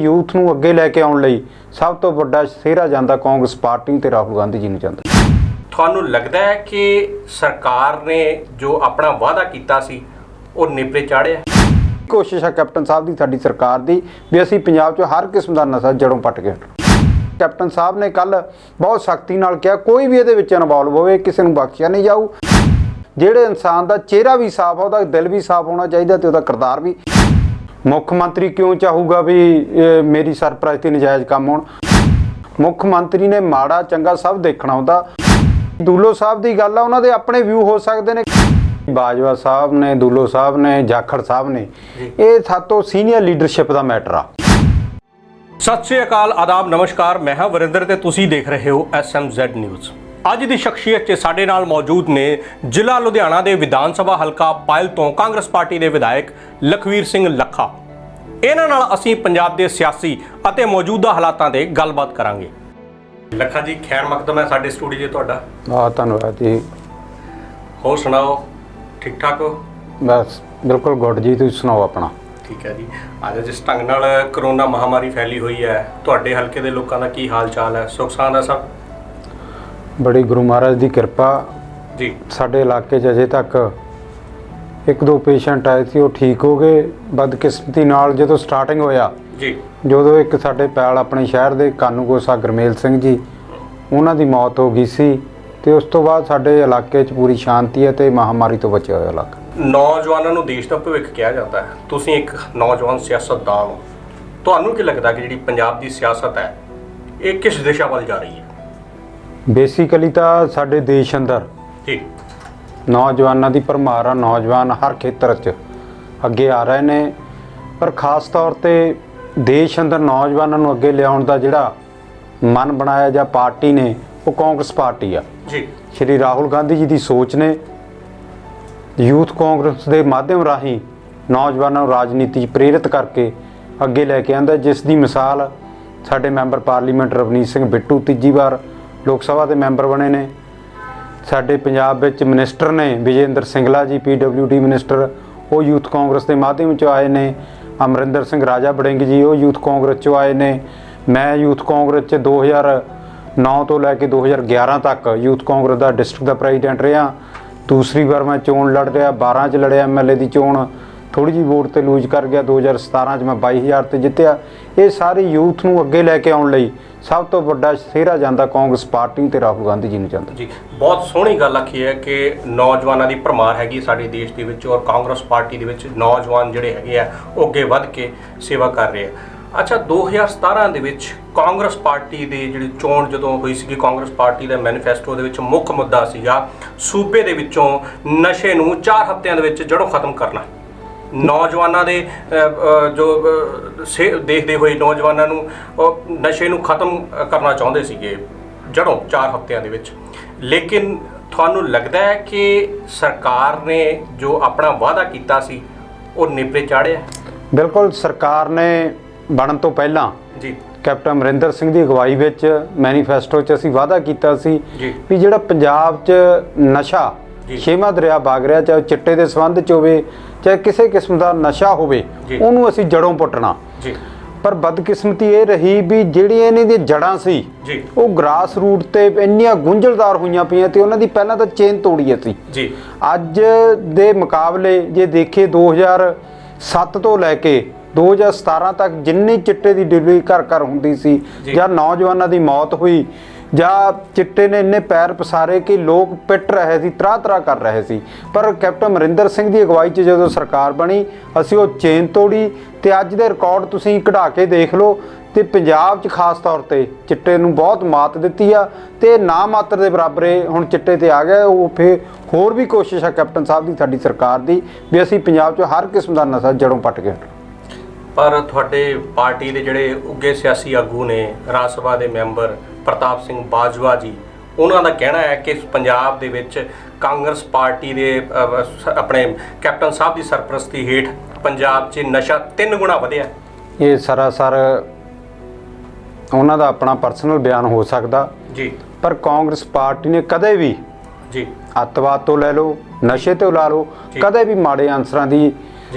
Youth ਨੂੰ ਅੱਗੇ ਲੈ ਕੇ ਆਉਣ ਲਈ ਸਭ ਤੋਂ ਵੱਡਾ ਸਿਹਰਾ ਜਾਂਦਾ ਕਾਂਗਰਸ ਪਾਰਟੀ ਤੇ ਰਾਹੁਲ ਗਾਂਧੀ ਜੀ ਨੂੰ ਜਾਂਦਾ। ਤੁਹਾਨੂੰ ਲੱਗਦਾ ਹੈ ਕਿ ਸਰਕਾਰ ਨੇ ਜੋ ਆਪਣਾ ਵਾਅਦਾ ਕੀਤਾ ਸੀ ਉਹ ਨਿਪਰੇ ਚਾੜਿਆ? ਕੋਸ਼ਿਸ਼ ਹੈ ਕੈਪਟਨ ਸਾਹਿਬ ਦੀ ਸਾਡੀ ਸਰਕਾਰ ਦੀ ਵੀ ਅਸੀਂ ਪੰਜਾਬ 'ਚ ਹਰ ਕਿਸਮ ਦਾ ਨਸ਼ਾ ਜੜੋਂ ਪੱਟ ਕੇ। ਕੈਪਟਨ ਸਾਹਿਬ ਨੇ ਕੱਲ ਬਹੁਤ ਸਖਤੀ ਨਾਲ ਕਿਹਾ ਕੋਈ ਵੀ ਇਹਦੇ ਵਿੱਚ ਇਨਵੋਲਵ ਹੋਵੇ ਕਿਸੇ ਨੂੰ ਬਖਸ਼ਿਆ ਨਹੀਂ ਜਾਊ। ਜਿਹੜੇ ਇਨਸਾਨ ਦਾ ਚਿਹਰਾ ਵੀ ਸਾਫ਼ ਆ ਉਹਦਾ ਦਿਲ ਵੀ ਸਾਫ਼ ਹੋਣਾ ਚਾਹੀਦਾ ਤੇ ਉਹਦਾ ਕਿਰਦਾਰ ਵੀ ਮੁੱਖ ਮੰਤਰੀ ਕਿਉਂ ਚਾਹੂਗਾ ਵੀ ਮੇਰੀ ਸਰਪ੍ਰਾਈਜ਼ ਤੇ ਨਜਾਇਜ਼ ਕੰਮ ਹੋਣ? ਮੁੱਖ ਮੰਤਰੀ ਨੇ ਮਾੜਾ ਚੰਗਾ ਸਭ ਦੇਖਣਾ ਹੁੰਦਾ। ਦੂਲੋ ਸਾਹਿਬ ਦੀ ਗੱਲ ਆ ਉਹਨਾਂ ਦੇ ਆਪਣੇ ਵਿਊ ਹੋ ਸਕਦੇ ਨੇ। ਬਾਜਵਾ ਸਾਹਿਬ ਨੇ ਦੂਲੋ ਸਾਹਿਬ ਨੇ ਜਾਖੜ ਸਾਹਿਬ ਨੇ ਇਹ ਸਾਤੋਂ ਸੀਨੀਅਰ ਲੀਡਰਸ਼ਿਪ ਦਾ ਮੈਟਰ ਆ। ਸਤਿ ਸ਼੍ਰੀ ਅਕਾਲ ਆਦਾਬ ਨਮਸਕਾਰ। ਮੈਂ ਹਾਂ ਵਰਿੰਦਰ ਤੇ ਤੁਸੀਂ ਦੇਖ ਰਹੇ ਹੋ ਐਸਐਮਜ਼ੈਡ ਨਿਊਜ਼ ਅੱਜ ਦੀ ਸ਼ਖਸੀਅਤ 'ਚ ਸਾਡੇ ਨਾਲ ਮੌਜੂਦ ਨੇ ਜ਼ਿਲ੍ਹਾ ਲੁਧਿਆਣਾ ਦੇ ਵਿਧਾਨ ਸਭਾ ਹਲਕਾ ਪਾਇਲ ਤੋਂ ਕਾਂਗਰਸ ਪਾਰਟੀ ਦੇ ਵਿਧਾਇਕ ਲਖਵੀਰ ਸਿੰਘ ਲੱਖਾ। ਇਹਨਾਂ ਨਾਲ ਅਸੀਂ ਪੰਜਾਬ ਦੇ ਸਿਆਸੀ ਅਤੇ ਮੌਜੂਦਾ ਹਾਲਾਤਾਂ ਤੇ ਗੱਲਬਾਤ ਕਰਾਂਗੇ। ਲੱਖਾ ਜੀ ਖੈਰ ਮਕਦਮ ਹੈ ਸਾਡੇ ਸਟੂਡੀਓ 'ਚ ਤੁਹਾਡਾ? ਬਹੁਤ ਧੰਨਵਾਦ ਜੀ। ਹੋਰ ਸੁਣਾਓ? ਠੀਕ ਠਾਕ ਹੋ? ਬਸ ਬਿਲਕੁਲ ਗੁੱਡ ਜੀ ਤੁਸੀਂ ਸੁਣਾਓ ਆਪਣਾ? ਠੀਕ ਹੈ ਜੀ। ਅੱਜ ਜਿਸ ਢੰਗ ਨਾਲ ਕਰੋਨਾ ਮਹਾਮਾਰੀ ਫੈਲੀ ਹੋਈ ਹੈ ਤੁਹਾਡੇ ਹਲਕੇ ਦੇ ਲੋਕਾਂ ਦਾ ਕੀ ਹਾਲ ਚਾਲ ਹੈ? ਸੁੱਖ ਸਾਂਦ ਹੈ ਸਭ? ਬੜੀ ਗੁਰੂ ਮਹਾਰਾਜ ਦੀ ਕਿਰਪਾ ਜੀ। ਸਾਡੇ ਇਲਾਕੇ 'ਚ ਅਜੇ ਤੱਕ ਇੱਕ ਦੋ ਪੇਸ਼ੈਂਟ ਆਏ ਸੀ ਉਹ ਠੀਕ ਹੋ ਗਏ ਬਦਕਿਸਮਤੀ ਨਾਲ ਜਦੋਂ ਸਟਾਰਟਿੰਗ ਹੋਇਆ ਜੀ। ਜਦੋਂ ਇੱਕ ਸਾਡੇ ਪੈਲ ਆਪਣੇ ਸ਼ਹਿਰ ਦੇ ਕਾਨੂੰਗੋਸਾ ਗਰਮੇਲ ਸਿੰਘ ਜੀ ਉਹਨਾਂ ਦੀ ਮੌਤ ਹੋ ਗਈ ਸੀ ਤੇ ਉਸ ਤੋਂ ਬਾਅਦ ਸਾਡੇ ਇਲਾਕੇ 'ਚ ਪੂਰੀ ਸ਼ਾਂਤੀ ਹੈ ਤੇ ਮਹਾਮਾਰੀ ਤੋਂ ਬਚਿਆ ਹੋਇਆ ਇਲਾਕਾ। ਨੌਜਵਾਨਾਂ ਨੂੰ ਦੇਸ਼ ਦਾ ਭਵਿੱਖ ਕਿਹਾ ਜਾਂਦਾ ਹੈ। ਤੁਸੀਂ ਇੱਕ ਨੌਜਵਾਨ ਸਿਆਸਤਦਾਨ ਹੋ। ਤੁਹਾਨੂੰ ਕੀ ਲੱਗਦਾ ਕਿ ਜਿਹੜੀ ਪੰਜਾਬ ਦੀ ਸਿਆਸਤ ਹੈ ਇਹ ਕਿਸ ਦਿਸ਼ਾ ਵੱਲ ਜਾ ਰਹੀ ਹੈ? ਬੇਸਿਕਲੀ ਤਾਂ ਸਾਡੇ ਦੇਸ਼ ਅੰਦਰ ਜੀ ਨੌਜਵਾਨਾਂ ਦੀ ਭਰਮਾਰ ਆ ਨੌਜਵਾਨ ਹਰ ਖੇਤਰ 'ਚ ਅੱਗੇ ਆ ਰਹੇ ਨੇ। ਪਰ ਖਾਸ ਤੌਰ ਤੇ ਦੇਸ਼ ਅੰਦਰ ਨੌਜਵਾਨਾਂ ਨੂੰ ਅੱਗੇ ਲਿਆਉਣ ਦਾ ਜਿਹੜਾ ਮਨ ਬਣਾਇਆ ਜਾਂ ਪਾਰਟੀ ਨੇ ਉਹ ਕਾਂਗਰਸ ਪਾਰਟੀ ਆ। ਜੀ। ਸ਼੍ਰੀ ਰਾਹੁਲ ਗਾਂਧੀ ਜੀ ਦੀ ਸੋਚ ਨੇ ਯੂਥ ਕਾਂਗਰਸ ਦੇ ਮਾਧਿਅਮ ਰਾਹੀਂ ਨੌਜਵਾਨਾਂ ਨੂੰ ਰਾਜਨੀਤੀ 'ਚ ਪ੍ਰੇਰਿਤ ਕਰਕੇ ਅੱਗੇ ਲੈ ਕੇ ਆਂਦਾ ਜਿਸ ਦੀ ਮਿਸਾਲ ਸਾਡੇ ਮੈਂਬਰ ਪਾਰਲੀਮੈਂਟ ਰਵਨੀਤ ਸਿੰਘ ਬਿੱਟੂ ਤੀਜੀ ਵਾਰ ਲੋਕ ਸਭਾ ਦੇ ਮੈਂਬਰ ਬਣੇ ਨੇ। ਸਾਡੇ ਪੰਜਾਬ ਵਿੱਚ ਮਿਨਿਸਟਰ ਨੇ ਵਿਜੇਂਦਰ ਸਿੰਗਲਾ ਜੀ ਪੀਡਬਲਯੂਡੀ ਮਿਨਿਸਟਰ, ਉਹ ਯੂਥ ਕਾਂਗਰਸ ਦੇ ਮਾਧਿਅਮ ਚੋਂ ਆਏ ਨੇ। ਅਮਰਿੰਦਰ ਸਿੰਘ ਰਾਜਾ ਬੜਿੰਗ ਜੀ, ਉਹ ਯੂਥ ਕਾਂਗਰਸ ਚੋਂ ਆਏ ਨੇ। ਮੈਂ ਯੂਥ ਕਾਂਗਰਸ ਚ 2009 ਤੋਂ ਲੈ ਕੇ 2011 ਤੱਕ ਯੂਥ ਕਾਂਗਰਸ ਦਾ ਡਿਸਟ੍ਰਿਕਟ ਦਾ ਪ੍ਰੈਜ਼ੀਡੈਂਟ ਰਿਹਾ। ਦੂਸਰੀ ਵਾਰ ਮੈਂ ਚੋਣ ਲੜ ਰਿਹਾ 12 ਚ ਲੜਿਆ ਐਮਐਲਏ ਦੀ ਚੋਣ। ਥੋੜੀ ਜੀ ਵੋਟ ਤੇ ਲੂਜ਼ ਕਰ ਗਿਆ। 2017 ਚ ਮੈਂ 22000 ਤੇ ਜਿੱਤਿਆ। ਇਹ ਸਾਰੇ ਯੂਥ ਨੂੰ ਅੱਗੇ ਲੈ ਕੇ ਆਉਣ ਲਈ ਸਭ ਤੋਂ ਵੱਡਾ ਸਿਹਰਾ ਜਾਂਦਾ ਕਾਂਗਰਸ ਪਾਰਟੀ ਤੇ ਰਾਹੁਲ ਗਾਂਧੀ ਜੀ ਨੂੰ ਜਾਂਦਾ। ਜੀ, ਬਹੁਤ ਸੋਹਣੀ ਗੱਲ ਆਖੀ ਹੈ ਕਿ ਨੌਜਵਾਨਾਂ ਦੀ ਭਰਮਾਰ ਹੈਗੀ ਸਾਡੇ ਦੇਸ਼ ਦੇ ਵਿੱਚ ਔਰ ਕਾਂਗਰਸ ਪਾਰਟੀ ਦੇ ਵਿੱਚ ਨੌਜਵਾਨ ਜਿਹੜੇ ਹੈਗੇ ਆ, ਉਹ ਅੱਗੇ ਵੱਧ ਕੇ ਸੇਵਾ ਕਰ ਰਹੇ ਆ। ਅੱਛਾ 2017 ਦੇ ਵਿੱਚ ਕਾਂਗਰਸ ਪਾਰਟੀ ਦੇ ਜਿਹੜੀ ਚੋਣ ਜਦੋਂ ਹੋਈ ਸੀਗੀ, ਕਾਂਗਰਸ ਪਾਰਟੀ ਦਾ ਮੈਨੀਫੈਸਟੋ ਦੇ ਵਿੱਚ ਮੁੱਖ ਮੁੱਦਾ ਸੀਗਾ ਸੂਬੇ ਦੇ ਵਿੱਚੋਂ ਨਸ਼ੇ ਨੂੰ 4 ਹਫ਼ਤਿਆਂ ਦੇ ਵਿੱਚ ਜੜੋਂ ਖਤਮ ਕਰਨਾ। ਨੌਜਵਾਨਾਂ ਦੇ ਜੋ ਦੇਖਦੇ ਹੋਏ ਨੌਜਵਾਨਾਂ ਨੂੰ ਨਸ਼ੇ ਨੂੰ ਖਤਮ ਕਰਨਾ ਚਾਹੁੰਦੇ ਸੀਗੇ ਜੜੋਂ 4 ਹਫ਼ਤਿਆਂ ਦੇ ਵਿੱਚ ਲੇਕਿਨ ਤੁਹਾਨੂੰ ਲੱਗਦਾ ਹੈ ਕਿ ਸਰਕਾਰ ਨੇ ਜੋ ਆਪਣਾ ਵਾਅਦਾ ਕੀਤਾ ਸੀ ਉਹ ਨਿਪਰੇ ਚਾੜਿਆ ਬਿਲਕੁਲ ਸਰਕਾਰ ਨੇ ਬਣਨ ਤੋਂ ਪਹਿਲਾਂ ਜੀ ਕੈਪਟਨ ਅਮਰਿੰਦਰ ਸਿੰਘ ਦੀ ਅਗਵਾਈ ਵਿੱਚ ਮੈਨੀਫੈਸਟੋ 'ਚ ਅਸੀਂ ਵਾਅਦਾ ਕੀਤਾ ਸੀ। ਵੀ ਜਿਹੜਾ ਪੰਜਾਬ 'ਚ ਨਸ਼ਾ। ਛੇਵਾਂ ਦਰਿਆ ਵਗ ਰਿਹਾ ਚਾਹੇ ਚਿੱਟੇ ਦੇ ਸੰਬੰਧ 'ਚ ਹੋਵੇ ਚਾਹੇ ਕਿਸੇ ਕਿਸਮ ਦਾ ਨਸ਼ਾ ਹੋਵੇ। ਉਹਨੂੰ ਅਸੀਂ ਜੜੋਂ ਪੁੱਟਣਾ। ਜੀ। ਪਰ ਬਦਕਿਸਮਤੀ ਇਹ ਰਹੀ ਵੀ ਜਿਹੜੀਆਂ ਇਹਨਾਂ ਦੀਆਂ ਜੜਾਂ ਸੀ ਜੀ। ਉਹ ਗ੍ਰਾਸ ਰੂਟ ਤੇ ਇੰਨੀਆਂ ਗੁੰਝਲਦਾਰ ਹੋਈਆਂ ਪਈਆਂ ਤੇ ਉਹਨਾਂ ਦੀ ਪਹਿਲਾਂ ਤਾਂ ਚੇਨ ਤੋੜੀ ਜੀ। ਅੱਜ ਦੇ ਮੁਕਾਬਲੇ ਜੇ ਦੇਖੇ 2007 ਤੋਂ ਲੈ ਕੇ 2017 ਤੱਕ ਜਿੰਨੀ ਚਿੱਟੇ ਦੀ ਡਿਲੀਵਰੀ ਘਰ ਘਰ ਹੁੰਦੀ ਸੀ। ਜਾਂ ਨੌਜਵਾਨਾਂ ਦੀ ਮੌਤ ਹੋਈ ਜਾਂ ਚਿੱਟੇ ਨੇ ਇੰਨੇ ਪੈਰ ਪਸਾਰੇ ਕਿ ਲੋਕ ਪਿੱਟ ਰਹੇ ਸੀ ਤਰਾ ਤਰਾ ਕਰ ਰਹੇ ਸੀ। ਪਰ ਕੈਪਟਨ ਅਮਰਿੰਦਰ ਸਿੰਘ ਦੀ ਅਗਵਾਈ 'ਚ ਜਦੋਂ ਸਰਕਾਰ ਬਣੀ, ਅਸੀਂ ਉਹ ਚੇਨ ਤੋੜੀ ਤੇ ਅੱਜ ਦੇ ਰਿਕਾਰਡ ਤੁਸੀਂ ਕਢਾ ਕੇ ਦੇਖ ਲਓ ਤੇ ਪੰਜਾਬ 'ਚ ਖਾਸ ਤੌਰ ਤੇ ਚਿੱਟੇ ਨੂੰ ਬਹੁਤ ਮਾਤ ਦਿੱਤੀ ਆ ਤੇ ਨਾ ਮਾਤਰ ਦੇ ਬਰਾਬਰੇ ਹੁਣ ਚਿੱਟੇ ਤੇ ਆ ਗਿਆ। ਉਹ ਫੇ ਹੋਰ ਵੀ ਕੋਸ਼ਿਸ਼ ਆ ਕੈਪਟਨ ਸਾਹਿਬ ਦੀ, ਸਾਡੀ ਸਰਕਾਰ ਦੀ, ਵੀ ਅਸੀਂ ਪੰਜਾਬ 'ਚ ਹਰ ਕਿਸਮ ਦਾ ਨਸ਼ਾ ਜੜੋਂ ਪੱਟ ਕੇ ਪਰ ਤੁਹਾਡੇ ਪਾਰਟੀ ਦੇ ਜਿਹੜੇ ਉੱਗੇ ਸਿਆਸੀ ਆਗੂ ਨੇ, ਰਾਜ ਸਭਾ ਦੇ ਮੈਂਬਰ ਪ੍ਰਤਾਪ ਸਿੰਘ ਬਾਜਵਾ ਜੀ ਉਹਨਾਂ ਦਾ ਕਹਿਣਾ ਹੈ ਕਿ ਪੰਜਾਬ ਦੇ ਵਿੱਚ ਕਾਂਗਰਸ ਪਾਰਟੀ ਦੇ ਆਪਣੇ ਕੈਪਟਨ ਸਾਹਿਬ ਦੀ ਸਰਪ੍ਰਸਤੀ ਹੇਠ ਪੰਜਾਬ 'ਚ ਨਸ਼ਾ ਤਿੰਨ ਗੁਣਾ ਵਧਿਆ ਇਹ ਸਰਾਸਰ ਉਹਨਾਂ ਦਾ ਆਪਣਾ ਪਰਸਨਲ ਬਿਆਨ ਹੋ ਸਕਦਾ ਜੀ ਪਰ ਕਾਂਗਰਸ ਪਾਰਟੀ ਨੇ ਕਦੇ ਵੀ ਜੀ ਅੱਤਵਾਦ ਤੋਂ ਲੈ ਲਓ ਨਸ਼ੇ ਤੋਂ ਲਾ ਲਓ। ਕਦੇ ਵੀ ਮਾੜੇ ਅਨਸਰਾਂ ਦੀ।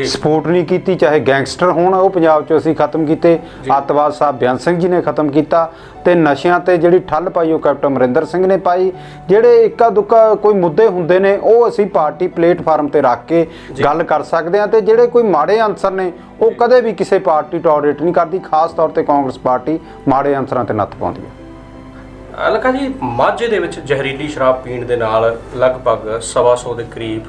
ਸਪੋਰਟ ਨਹੀਂ ਕੀਤੀ ਚਾਹੇ ਗੈਂਗਸਟਰ ਹੋਣ ਉਹ ਪੰਜਾਬ 'ਚ ਅਸੀਂ ਖਤਮ ਕੀਤੇ। ਅੱਤਵਾਦ ਸਾਹਿਬ ਬਿਆਨ ਸਿੰਘ ਜੀ ਨੇ ਖਤਮ ਕੀਤਾ ਤੇ ਨਸ਼ਿਆਂ ਤੇ ਜਿਹੜੀ ਠੱਲ ਪਾਈ ਉਹ ਕੈਪਟਨ ਅਮਰਿੰਦਰ ਸਿੰਘ ਨੇ ਪਾਈ। ਜਿਹੜੇ ਇੱਕਾ ਦੁੱਕਾ ਕੋਈ ਮੁੱਦੇ ਹੁੰਦੇ ਨੇ ਉਹ ਅਸੀਂ ਪਾਰਟੀ ਪਲੇਟਫਾਰਮ ਤੇ ਰੱਖ ਕੇ ਗੱਲ ਕਰ ਸਕਦੇ ਹਾਂ ਤੇ ਜਿਹੜੇ ਕੋਈ ਮਾੜੇ ਅਨਸਰ ਨੇ ਉਹ ਕਦੇ ਵੀ ਕਿਸੇ ਪਾਰਟੀ ਟੋਲਰੇਟ ਨਹੀਂ ਕਰਦੀ ਖਾਸ ਤੌਰ ਤੇ ਕਾਂਗਰਸ ਪਾਰਟੀ ਮਾੜੇ ਅਨਸਰਾਂ ਤੇ ਨੱਥ ਪਾਉਂਦੀ ਹੈ। ਅਲਕਾ ਜੀ ਮਾਝੇ ਦੇ ਵਿੱਚ ਜ਼ਹਿਰੀਲੀ ਸ਼ਰਾਬ ਪੀਣ ਦੇ ਨਾਲ ਲਗਭਗ 125 ਦੇ ਕਰੀਬ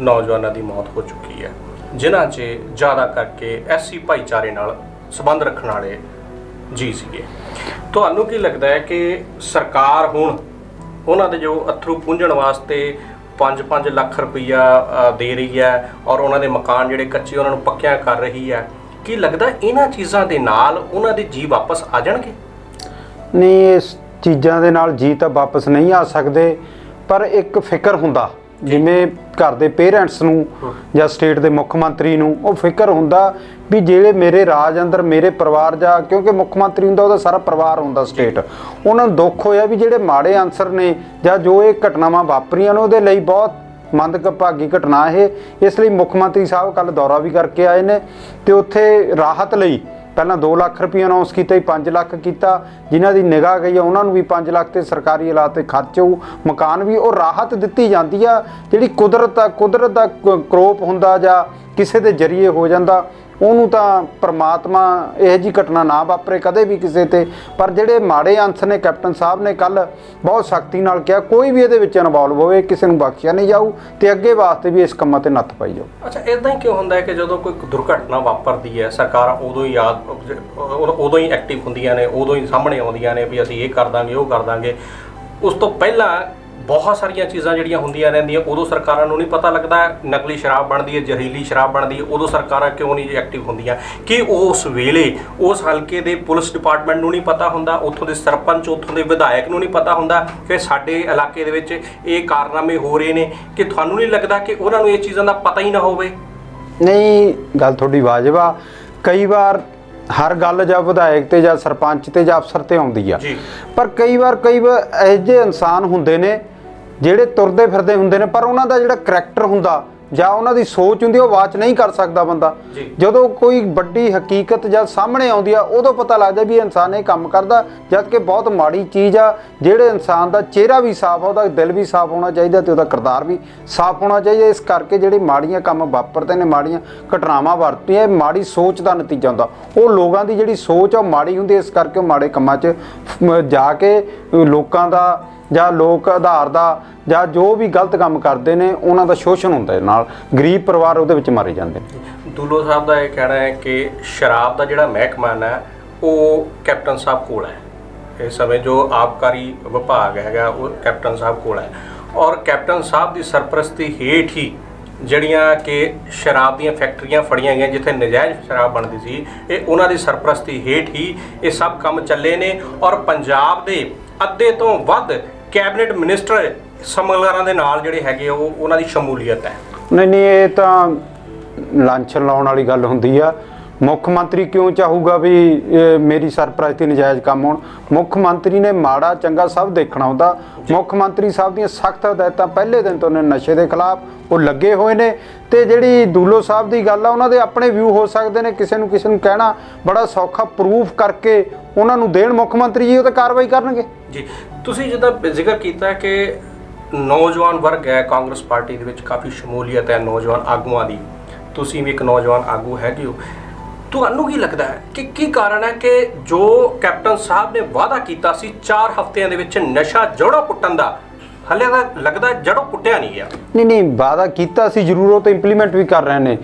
ਨੌਜਵਾਨਾਂ ਦੀ ਮੌਤ ਹੋ ਚੁੱਕੀ ਹੈ। ਜਿਨ੍ਹਾਂ 'ਚ ਜ਼ਿਆਦਾ ਕਰਕੇ ਐਸਸੀ ਭਾਈਚਾਰੇ ਨਾਲ ਸੰਬੰਧ ਰੱਖਣ ਵਾਲੇ ਜੀ ਸੀਗੇ। ਤੁਹਾਨੂੰ ਕੀ ਲੱਗਦਾ ਹੈ ਕਿ ਸਰਕਾਰ ਹੁਣ ਉਹਨਾਂ ਦੇ ਜੋ ਅਥਰੂ ਪੁੰਝਣ ਵਾਸਤੇ 5-5 ਲੱਖ ਰੁਪਈਆ ਦੇ ਰਹੀ ਹੈ ਔਰ ਉਹਨਾਂ ਦੇ ਮਕਾਨ ਜਿਹੜੇ ਕੱਚੇ ਉਹਨਾਂ ਨੂੰ ਪੱਕਿਆਂ ਕਰ ਰਹੀ ਹੈ, ਕੀ ਲੱਗਦਾ ਇਹਨਾਂ ਚੀਜ਼ਾਂ ਦੇ ਨਾਲ ਉਹਨਾਂ ਦੇ ਜੀ ਵਾਪਸ ਆ ਜਾਣਗੇ? ਨਹੀਂ, ਇਸ ਚੀਜ਼ਾਂ ਦੇ ਨਾਲ ਜੀ ਤਾਂ ਵਾਪਸ ਨਹੀਂ ਆ ਸਕਦੇ, ਪਰ ਇੱਕ ਫਿਕਰ ਹੁੰਦਾ ਜਿਵੇਂ ਘਰ ਦੇ ਪੇਰੈਂਟਸ ਨੂੰ ਜਾਂ ਸਟੇਟ ਦੇ ਮੁੱਖ ਮੰਤਰੀ ਨੂੰ ਉਹ ਫਿਕਰ ਹੁੰਦਾ ਵੀ ਜਿਹੜੇ ਮੇਰੇ ਰਾਜ ਅੰਦਰ ਮੇਰੇ ਪਰਿਵਾਰ ਜਾਂ ਕਿਉਂਕਿ ਮੁੱਖ ਮੰਤਰੀ ਹੁੰਦਾ ਉਹਦਾ ਸਾਰਾ ਪਰਿਵਾਰ ਹੁੰਦਾ ਸਟੇਟ ਉਹਨਾਂ ਨੂੰ ਦੁੱਖ ਹੋਇਆ ਵੀ ਜਿਹੜੇ ਮਾੜੇ ਅਨਸਰ ਨੇ ਜਾਂ ਜੋ ਇਹ ਘਟਨਾਵਾਂ ਵਾਪਰੀਆਂ ਨੇ ਉਹਦੇ ਲਈ ਬਹੁਤ ਮੰਦਭਾਗੀ ਘਟਨਾ ਇਹ। ਇਸ ਲਈ ਮੁੱਖ ਮੰਤਰੀ ਸਾਹਿਬ ਕੱਲ ਦੌਰਾ ਵੀ ਕਰਕੇ ਆਏ ਨੇ ਤੇ ਉੱਥੇ ਰਾਹਤ ਲਈ ਪਹਿਲਾਂ 2 ਲੱਖ ਰੁਪਏ ਅਨਾਉਂਸ ਕੀਤਾ ਹੀ 5 ਲੱਖ ਕੀਤਾ। ਜਿਨ੍ਹਾਂ ਦੀ ਨਿਗਾਹ ਗਈ ਆ, ਉਹਨਾਂ ਨੂੰ ਵੀ 5 ਲੱਖ ਤੇ ਸਰਕਾਰੀ ਹਾਲਾਤ ਤੇ ਖਰਚ ਹੋਊ। ਮਕਾਨ ਵੀ, ਉਹ ਰਾਹਤ ਦਿੱਤੀ ਜਾਂਦੀ ਆ। ਜਿਹੜੀ ਕੁਦਰਤ ਆ, ਕੁਦਰਤ ਦਾ ਕਰੋਪ ਹੁੰਦਾ ਜਾਂ ਕਿਸੇ ਦੇ ਜਰੀਏ ਹੋ ਜਾਂਦਾ। ਉਹਨੂੰ ਤਾਂ ਪ੍ਰਮਾਤਮਾ ਇਹ ਜੀ ਘਟਨਾ ਨਾ ਵਾਪਰੇ ਕਦੇ ਵੀ ਕਿਸੇ ਤੇ। ਪਰ ਜਿਹੜੇ ਮਾੜੇ ਅੰਸ਼ ਨੇ, ਕੈਪਟਨ ਸਾਹਿਬ ਨੇ ਕੱਲ ਬਹੁਤ ਸਖਤੀ ਨਾਲ ਕਿਹਾ, ਕੋਈ ਵੀ ਇਹਦੇ ਵਿੱਚ ਇਨਵੋਲਵ ਹੋਵੇ, ਕਿਸੇ ਨੂੰ ਬਖਸ਼ਿਆ ਨਹੀਂ ਜਾਊ ਤੇ ਅੱਗੇ ਵਾਸਤੇ ਵੀ ਇਸ ਕੰਮਾਂ ਤੇ ਨੱਥ ਪਾਈ ਜਾਊ। ਅੱਛਾ ਇਦਾਂ ਹੀ ਕਿਉਂ ਹੁੰਦਾ ਹੈ ਕਿ ਜਦੋਂ ਕੋਈ ਦੁਰਘਟਨਾ ਵਾਪਰਦੀ ਹੈ, ਸਰਕਾਰਾਂ ਉਦੋਂ ਹੀ ਯਾਦ ਉਦੋਂ ਹੀ ਐਕਟਿਵ ਹੁੰਦੀਆਂ ਨੇ, ਉਦੋਂ ਹੀ ਸਾਹਮਣੇ ਆਉਂਦੀਆਂ ਨੇ ਵੀ ਅਸੀਂ ਇਹ ਕਰ ਦਾਂਗੇ, ਉਹ ਕਰ ਦਾਂਗੇ। ਉਸ ਤੋਂ ਪਹਿਲਾਂ ਬਹੁਤ ਸਾਰੀਆਂ ਚੀਜ਼ਾਂ ਜਿਹੜੀਆਂ ਹੁੰਦੀਆਂ ਰਹਿੰਦੀਆਂ ਉਦੋਂ ਸਰਕਾਰਾਂ ਨੂੰ ਨਹੀਂ ਪਤਾ ਲੱਗਦਾ ਨਕਲੀ ਸ਼ਰਾਬ ਬਣਦੀ ਹੈ ਜ਼ਹਿਰੀਲੀ ਸ਼ਰਾਬ ਬਣਦੀ ਹੈ ਉਦੋਂ ਸਰਕਾਰਾਂ ਕਿਉਂ ਨਹੀਂ ਐਕਟਿਵ ਹੁੰਦੀਆਂ? ਕਿ ਉਸ ਵੇਲੇ ਉਸ ਹਲਕੇ ਦੇ ਪੁਲਿਸ ਡਿਪਾਰਟਮੈਂਟ ਨੂੰ ਨਹੀਂ ਪਤਾ ਹੁੰਦਾ ਉੱਥੋਂ ਦੇ ਸਰਪੰਚ ਉੱਥੋਂ ਦੇ ਵਿਧਾਇਕ ਨੂੰ ਨਹੀਂ ਪਤਾ ਹੁੰਦਾ ਕਿ ਸਾਡੇ ਇਲਾਕੇ ਦੇ ਵਿੱਚ ਇਹ ਕਾਰਨਾਮੇ ਹੋ ਰਹੇ ਨੇ ਕਿ ਤੁਹਾਨੂੰ ਨਹੀਂ ਲੱਗਦਾ ਕਿ ਉਹਨਾਂ ਨੂੰ ਇਹ ਚੀਜ਼ਾਂ ਦਾ ਪਤਾ ਹੀ ਨਾ ਹੋਵੇ? ਨਹੀਂ ਗੱਲ ਤੁਹਾਡੀ ਵਾਜਬ ਆ। ਕਈ ਵਾਰ ਹਰ ਗੱਲ ਜਾਂ ਵਿਧਾਇਕ ਤੇ ਜਾਂ ਸਰਪੰਚ ਤੇ ਜਾਂ ਅਫਸਰ ਤੇ ਆਉਂਦੀ ਆ। ਪਰ ਕਈ ਵਾਰ ਕਈ ਵਾਰ ਇਹੋ ਜਿਹੇ ਇਨਸਾਨ ਹੁੰਦੇ ਨੇ ਜਿਹੜੇ ਤੁਰਦੇ ਫਿਰਦੇ ਹੁੰਦੇ ਨੇ ਪਰ ਉਹਨਾਂ ਦਾ ਜਿਹੜਾ ਕਰੈਕਟਰ ਹੁੰਦਾ ਜਾਂ ਉਹਨਾਂ ਦੀ ਸੋਚ ਹੁੰਦੀ ਉਹ ਵਾਚ ਨਹੀਂ ਕਰ ਸਕਦਾ ਬੰਦਾ। ਜੀ। ਜਦੋਂ ਕੋਈ ਵੱਡੀ ਹਕੀਕਤ ਜਦ ਸਾਹਮਣੇ ਆਉਂਦੀ ਆ ਉਦੋਂ ਪਤਾ ਲੱਗਦਾ ਵੀ ਇਨਸਾਨ ਇਹ ਕੰਮ ਕਰਦਾ ਜਦ ਕਿ ਬਹੁਤ ਮਾੜੀ ਚੀਜ਼ ਆ ਜਿਹੜੇ ਇਨਸਾਨ ਦਾ ਚਿਹਰਾ ਵੀ ਸਾਫ਼ ਆ ਉਹਦਾ ਦਿਲ ਵੀ ਸਾਫ਼ ਹੋਣਾ ਚਾਹੀਦਾ ਤੇ ਉਹਦਾ ਕਿਰਦਾਰ ਵੀ ਸਾਫ਼ ਹੋਣਾ ਚਾਹੀਦਾ। ਇਸ ਕਰਕੇ ਜਿਹੜੇ ਮਾੜੀਆਂ ਕੰਮ ਵਾਪਰਦੇ ਨੇ ਮਾੜੀਆਂ ਘਟਨਾਵਾਂ ਵਰਤਦੀਆਂ ਇਹ ਮਾੜੀ ਸੋਚ ਦਾ ਨਤੀਜਾ ਹੁੰਦਾ। ਉਹ ਲੋਕਾਂ ਦੀ ਜਿਹੜੀ ਸੋਚ ਆ ਮਾੜੀ ਹੁੰਦੀ ਇਸ ਕਰਕੇ ਉਹ ਮਾੜੇ ਕੰਮਾਂ 'ਚ ਜਾ ਕੇ ਲੋਕਾਂ ਦਾ ਜਾਂ ਲੋਕ ਆਧਾਰ ਦਾ ਜਾਂ ਜੋ ਵੀ ਗਲਤ ਕੰਮ ਕਰਦੇ ਨੇ, ਉਹਨਾਂ ਦਾ ਸ਼ੋਸ਼ਣ ਹੁੰਦਾ ਹੈ ਨਾਲ। ਗਰੀਬ ਪਰਿਵਾਰ ਉਹਦੇ ਵਿੱਚ ਮਾਰੇ ਜਾਂਦੇ ਨੇ। ਦੁੱਲੋ ਸਾਹਿਬ ਦਾ ਇਹ ਕਹਿਣਾ ਹੈ ਕਿ ਸ਼ਰਾਬ ਦਾ ਜਿਹੜਾ ਮਹਿਕਮਾ ਹੈ ਉਹ ਕੈਪਟਨ ਸਾਹਿਬ ਕੋਲ ਹੈ। ਇਸ ਸਮੇਂ ਜੋ ਆਬਕਾਰੀ ਵਿਭਾਗ ਹੈਗਾ, ਉਹ ਕੈਪਟਨ ਸਾਹਿਬ ਕੋਲ ਹੈ। ਔਰ ਕੈਪਟਨ ਸਾਹਿਬ ਦੀ ਸਰਪ੍ਰਸਤੀ ਹੇਠ ਹੀ ਜਿਹੜੀਆਂ ਕਿ ਸ਼ਰਾਬ ਦੀਆਂ ਫੈਕਟਰੀਆਂ ਫੜੀਆਂ ਗਈਆਂ, ਜਿੱਥੇ ਨਜਾਇਜ਼ ਸ਼ਰਾਬ ਬਣਦੀ ਸੀ, ਇਹ ਉਹਨਾਂ ਦੀ ਸਰਪ੍ਰਸਤੀ ਹੇਠ ਹੀ ਇਹ ਸਭ ਕੰਮ ਚੱਲੇ ਨੇ। ਔਰ ਪੰਜਾਬ ਦੇ ਅੱਧੇ ਤੋਂ ਵੱਧ ਕੈਬਨਿਟ ਮਿਨਿਸਟਰ ਸਮਗਲਰਾਂ ਦੇ ਨਾਲ ਜਿਹੜੇ ਹੈਗੇ ਉਹ ਉਹਨਾਂ ਦੀ ਸ਼ਮੂਲੀਅਤ ਹੈ। ਨਹੀਂ ਨਹੀਂ ਇਹ ਤਾਂ ਲਾਂਛਨ ਲਾਉਣ ਵਾਲੀ ਗੱਲ ਹੁੰਦੀ ਆ। ਮੁੱਖ ਮੰਤਰੀ ਕਿਉਂ ਚਾਹੂਗਾ ਵੀ ਮੇਰੀ ਸਰਪ੍ਰਸਤੀ ਨਜਾਇਜ਼ ਕੰਮ ਹੋਣ? ਮੁੱਖ ਮੰਤਰੀ ਨੇ ਮਾੜਾ ਚੰਗਾ ਸਭ ਦੇਖਣਾ ਹੁੰਦਾ। ਮੁੱਖ ਮੰਤਰੀ ਸਾਹਿਬ ਦੀਆਂ ਸਖਤ ਹਦਾਇਤਾਂ ਪਹਿਲੇ ਦਿਨ ਤੋਂ ਨੇ ਨਸ਼ੇ ਦੇ ਖਿਲਾਫ ਉਹ ਲੱਗੇ ਹੋਏ ਨੇ। ਤੇ ਜਿਹੜੀ ਦੂਲੋ ਸਾਹਿਬ ਦੀ ਗੱਲ ਆ ਉਹਨਾਂ ਦੇ ਆਪਣੇ ਵਿਊ ਹੋ ਸਕਦੇ ਨੇ ਕਿਸੇ ਨੂੰ ਕਿਸੇ ਨੂੰ ਕਹਿਣਾ ਬੜਾ ਸੌਖਾ ਪ੍ਰੂਫ ਕਰਕੇ ਉਹਨਾਂ ਨੂੰ ਦੇਣ ਮੁੱਖ ਮੰਤਰੀ ਜੀ ਉਹ ਤੇ ਕਾਰਵਾਈ ਕਰਨਗੇ। ਜੀ। ਤੁਸੀਂ ਜਿੱਦਾਂ ਜ਼ਿਕਰ ਕੀਤਾ ਕਿ ਨੌਜਵਾਨ ਵਰਗ ਹੈ ਕਾਂਗਰਸ ਪਾਰਟੀ ਦੇ ਵਿੱਚ ਕਾਫੀ ਸ਼ਮੂਲੀਅਤ ਹੈ ਨੌਜਵਾਨ ਆਗੂਆਂ ਦੀ। ਤੁਸੀਂ ਵੀ ਇੱਕ ਨੌਜਵਾਨ ਆਗੂ ਹੈਗੇ ਹੋ। ਤੁਹਾਨੂੰ ਕੀ ਲੱਗਦਾ ਹੈ ਕਿ ਕੀ ਕਾਰਨ ਹੈ ਕਿ ਜੋ ਕੈਪਟਨ ਸਾਹਿਬ ਨੇ ਵਾਅਦਾ ਕੀਤਾ ਸੀ 4 ਹਫ਼ਤਿਆਂ ਦੇ ਵਿੱਚ ਨਸ਼ਾ ਜੜੋਂ ਪੁੱਟਣ ਦਾ ਹਲੇ ਤਾਂ ਲੱਗਦਾ ਜੜੋਂ ਪੁੱਟਿਆ ਨਹੀਂ ਗਿਆ। ਨਹੀਂ ਨਹੀਂ ਵਾਅਦਾ ਕੀਤਾ ਸੀ ਜ਼ਰੂਰ ਉਹ ਤਾਂ ਇੰਪਲੀਮੈਂਟ ਵੀ ਕਰ ਰਹੇ ਨੇ।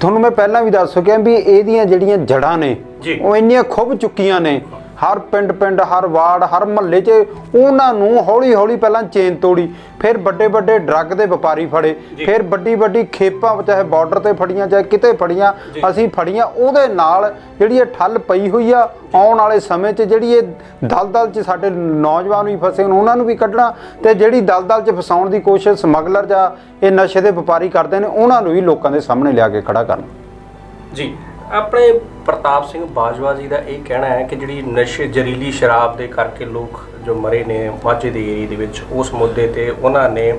ਤੁਹਾਨੂੰ ਮੈਂ ਪਹਿਲਾਂ ਵੀ ਦੱਸ ਚੁੱਕਿਆ ਵੀ ਇਹਦੀਆਂ ਜਿਹੜੀਆਂ ਜੜਾਂ ਨੇ। ਉਹ ਇੰਨੀਆਂ ਖੁੱਭ ਚੁੱਕੀਆਂ ਨੇ ਹਰ ਪਿੰਡ ਪਿੰਡ ਹਰ ਵਾਰਡ ਹਰ ਮਹੱਲੇ 'ਚ ਉਹਨਾਂ ਨੂੰ ਹੌਲੀ ਹੌਲੀ ਪਹਿਲਾਂ ਚੇਨ ਤੋੜੀ ਫਿਰ ਵੱਡੇ ਵੱਡੇ ਡਰੱਗ ਦੇ ਵਪਾਰੀ ਫੜੇ। ਫਿਰ ਵੱਡੀ ਵੱਡੀ ਖੇਪਾਂ ਚਾਹੇ ਬਾਰਡਰ ਤੇ ਫੜੀਆਂ ਚਾਹੇ ਕਿਤੇ ਫੜੀਆਂ। ਅਸੀਂ ਫੜੀਆਂ ਉਹਦੇ ਨਾਲ ਜਿਹੜੀ ਇਹ ਠੱਲ ਪਈ ਹੋਈ ਆ ਆਉਣ ਵਾਲੇ ਸਮੇਂ 'ਚ ਜਿਹੜੀ ਇਹ ਦਲਦਲ 'ਚ ਸਾਡੇ ਨੌਜਵਾਨ ਵੀ ਫਸੇ ਹੋਣ ਉਹਨਾਂ ਨੂੰ ਵੀ ਕੱਢਣਾ ਤੇ ਜਿਹੜੀ ਦਲਦਲ 'ਚ ਫਸਾਉਣ ਦੀ ਕੋਸ਼ਿਸ਼ ਸਮਗਲਰ ਜਾਂ ਇਹ ਨਸ਼ੇ ਦੇ ਵਪਾਰੀ ਕਰਦੇ ਨੇ ਉਹਨਾਂ ਨੂੰ ਵੀ ਲੋਕਾਂ ਦੇ ਸਾਹਮਣੇ ਲਿਆ ਕੇ ਖੜਾ ਕਰਨਾ ਜੀ ਆਪਣੇ ਪ੍ਰਤਾਪ ਸਿੰਘ ਬਾਜਵਾ ਜੀ ਦਾ ਇਹ ਕਹਿਣਾ ਹੈ ਕਿ ਜਿਹੜੀ ਨਸ਼ੇ ਜ਼ਹਿਰੀਲੀ ਸ਼ਰਾਬ ਦੇ ਕਰਕੇ ਲੋਕ ਜੋ ਮਰੇ ਨੇ ਮਾਝੇ ਦੇ ਏਰੀਏ ਦੇ ਵਿੱਚ, ਉਸ ਮੁੱਦੇ ਤੇ ਉਹਨਾਂ ਨੇ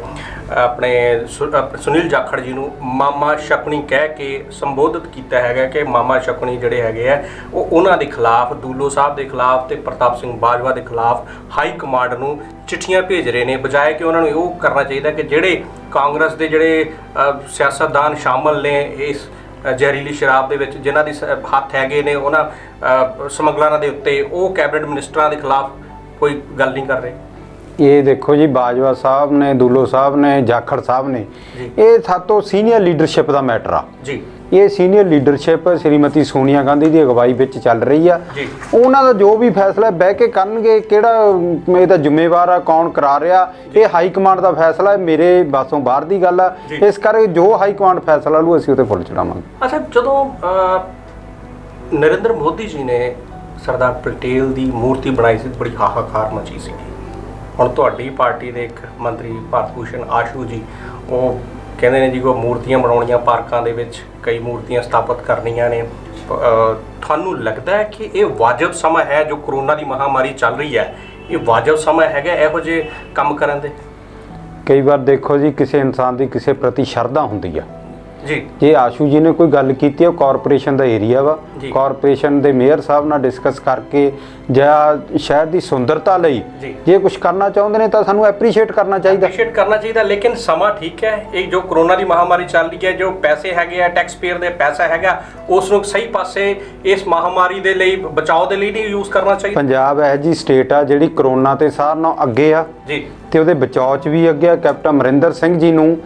ਆਪਣੇ ਸੁਨੀਲ ਜਾਖੜ ਜੀ ਨੂੰ ਮਾਮਾ ਸ਼ਕਣੀ ਕਹਿ ਕੇ ਸੰਬੋਧਿਤ ਕੀਤਾ ਹੈਗਾ ਕਿ ਮਾਮਾ ਸ਼ਕਣੀ ਜਿਹੜੇ ਹੈਗੇ ਆ, ਉਹ ਉਹਨਾਂ ਦੇ ਖਿਲਾਫ, ਦੂਲੋ ਸਾਹਿਬ ਦੇ ਖਿਲਾਫ ਤੇ ਪ੍ਰਤਾਪ ਸਿੰਘ ਬਾਜਵਾ ਦੇ ਖਿਲਾਫ ਹਾਈ ਕਮਾਂਡ ਨੂੰ ਚਿੱਠੀਆਂ ਭੇਜ ਰਹੇ ਨੇ, ਬਜਾਏ ਕਿ ਉਹਨਾਂ ਨੂੰ ਉਹ ਕਰਨਾ ਚਾਹੀਦਾ ਕਿ ਜਿਹੜੇ ਕਾਂਗਰਸ ਦੇ ਜਿਹੜੇ ਸਿਆਸਤਦਾਨ ਸ਼ਾਮਲ ਨੇ, ਇਸ ਜ਼ਹਿਰੀਲੀ ਸ਼ਰਾਬ ਦੇ ਵਿੱਚ ਜਿਨ੍ਹਾਂ ਦੀ ਹੱਥ ਹੈਗੇ ਨੇ ਉਹਨਾਂ ਸਮਗਲਰਾਂ ਦੇ ਉੱਤੇ ਉਹ ਕੈਬਨਿਟ ਮਿਨਿਸਟਰਾਂ ਦੇ ਖਿਲਾਫ ਕੋਈ ਗੱਲ ਨਹੀਂ ਕਰ ਰਹੇ। ਇਹ ਦੇਖੋ ਜੀ ਬਾਜਵਾ ਸਾਹਿਬ ਨੇ ਦੁੱਲੋ ਸਾਹਿਬ ਨੇ ਜਾਖੜ ਸਾਹਿਬ ਨੇ। ਇਹ ਸਾਤੋਂ ਸੀਨੀਅਰ ਲੀਡਰਸ਼ਿਪ ਦਾ ਮੈਟਰ ਆ। ਜੀ। ਇਹ ਸੀਨੀਅਰ ਲੀਡਰਸ਼ਿਪ ਸ਼੍ਰੀਮਤੀ ਸੋਨੀਆ ਗਾਂਧੀ ਦੀ ਅਗਵਾਈ ਵਿੱਚ ਚੱਲ ਰਹੀ ਆ। ਜੀ। ਉਹਨਾਂ ਦਾ ਜੋ ਵੀ ਫੈਸਲਾ ਬਹਿ ਕੇ ਕਰਨਗੇ ਕਿਹੜਾ ਇਹਦਾ ਜ਼ਿੰਮੇਵਾਰ ਆ ਕੌਣ ਕਰਾ ਰਿਹਾ? ਇਹ ਹਾਈ ਕਮਾਂਡ ਦਾ ਫੈਸਲਾ ਹੈ ਮੇਰੇ ਬਾਸੋਂ ਬਾਹਰ ਦੀ ਗੱਲ ਆ। ਇਸ ਕਰਕੇ ਜੋ ਹਾਈ ਕਮਾਂਡ ਫੈਸਲਾ ਲੂ ਅਸੀਂ ਉਹਤੇ ਫੁੱਲ ਚੜਾਵਾਂਗੇ। ਅੱਛਾ ਜਦੋਂ ਨਰਿੰਦਰ ਮੋਦੀ ਜੀ ਨੇ ਸਰਦਾਰ ਪਟੇਲ ਦੀ ਮੂਰਤੀ ਬਣਾਈ ਸੀ ਬੜੀ ਹਾਹਾਕਾਰ ਮਚੀ ਸੀ ਹੁਣ ਤੁਹਾਡੀ ਪਾਰਟੀ ਦੇ ਇੱਕ ਮੰਤਰੀ ਭਾਰਤ ਭੂਸ਼ਣ ਆਸ਼ੂ ਜੀ ਉਹ ਕਹਿੰਦੇ ਨੇ ਜੀ ਕੋ ਮੂਰਤੀਆਂ ਬਣਾਉਣੀਆਂ ਪਾਰਕਾਂ ਦੇ ਵਿੱਚ, ਕਈ ਮੂਰਤੀਆਂ ਸਥਾਪਿਤ ਕਰਨੀਆਂ ਨੇ। ਤੁਹਾਨੂੰ ਲੱਗਦਾ ਹੈ ਕਿ ਇਹ ਵਾਜਬ ਸਮਾਂ ਹੈ ਜੋ ਕਰੋਨਾ ਦੀ ਮਹਾਮਾਰੀ ਚੱਲ ਰਹੀ ਹੈ? ਇਹ ਵਾਜਬ ਸਮਾਂ ਹੈਗਾ ਇਹੋ ਜਿਹੇ ਕੰਮ ਕਰਨ ਦੇ? ਕਈ ਵਾਰ ਦੇਖੋ ਜੀ, ਕਿਸੇ ਇਨਸਾਨ ਦੀ ਕਿਸੇ ਪ੍ਰਤੀ ਸ਼ਰਧਾ ਹੁੰਦੀ ਆ। ਜੀ। ਜੇ ਆਸ਼ੂ ਜੀ ਨੇ ਕੋਈ ਗੱਲ ਕੀਤੀ ਹੈ ਉਹ ਕਾਰਪੋਰੇਸ਼ਨ ਦਾ ਏਰੀਆ ਵਾ। ਕਾਰਪੋਰੇਸ਼ਨ ਦੇ ਮੇਅਰ ਸਾਹਿਬ ਨਾਲ ਡਿਸਕਸ ਕਰਕੇ ਜਾਂ ਸ਼ਹਿਰ ਦੀ ਸੁੰਦਰਤਾ ਲਈ ਜੀ। ਕੁਝ ਕਰਨਾ ਚਾਹੁੰਦੇ ਨੇ ਤਾਂ ਸਾਨੂੰ ਐਪਰੀਸ਼ੀਏਟ ਕਰਨਾ ਚਾਹੀਦਾ। ਅਪਰੀਸ਼ੀਏਟ ਕਰਨਾ ਚਾਹੀਦਾ ਲੇਕਿਨ ਸਮਾਂ ਠੀਕ ਹੈ। ਇਹ ਜੋ ਕਰੋਨਾ ਦੀ ਮਹਾਮਾਰੀ ਚੱਲ ਰਹੀ ਹੈ ਜੋ ਪੈਸੇ ਹੈਗੇ ਆ ਟੈਕਸ ਪੇਅਰ ਦੇ ਪੈਸਾ ਹੈਗਾ ਉਸ ਨੂੰ ਸਹੀ ਪਾਸੇ ਇਸ ਮਹਾਮਾਰੀ ਦੇ ਲਈ ਬਚਾਓ ਦੇ ਲਈ ਨਹੀਂ ਯੂਜ਼ ਕਰਨਾ ਚਾਹੀਦਾ। ਪੰਜਾਬ ਇਹ ਜੀ ਸਟੇਟ ਆ ਜਿਹੜੀ ਕਰੋਨਾ ਤੇ ਸਾਰ ਨਾਲੋਂ ਅੱਗੇ ਆ। ਜੀ। ਤੇ ਉਹਦੇ ਬਚਾਅ 'ਚ ਵੀ ਅੱਗੇ ਆ। ਕੈਪਟਨ ਅਮਰਿੰਦਰ ਸਿੰਘ ਜੀ ਨੂੰ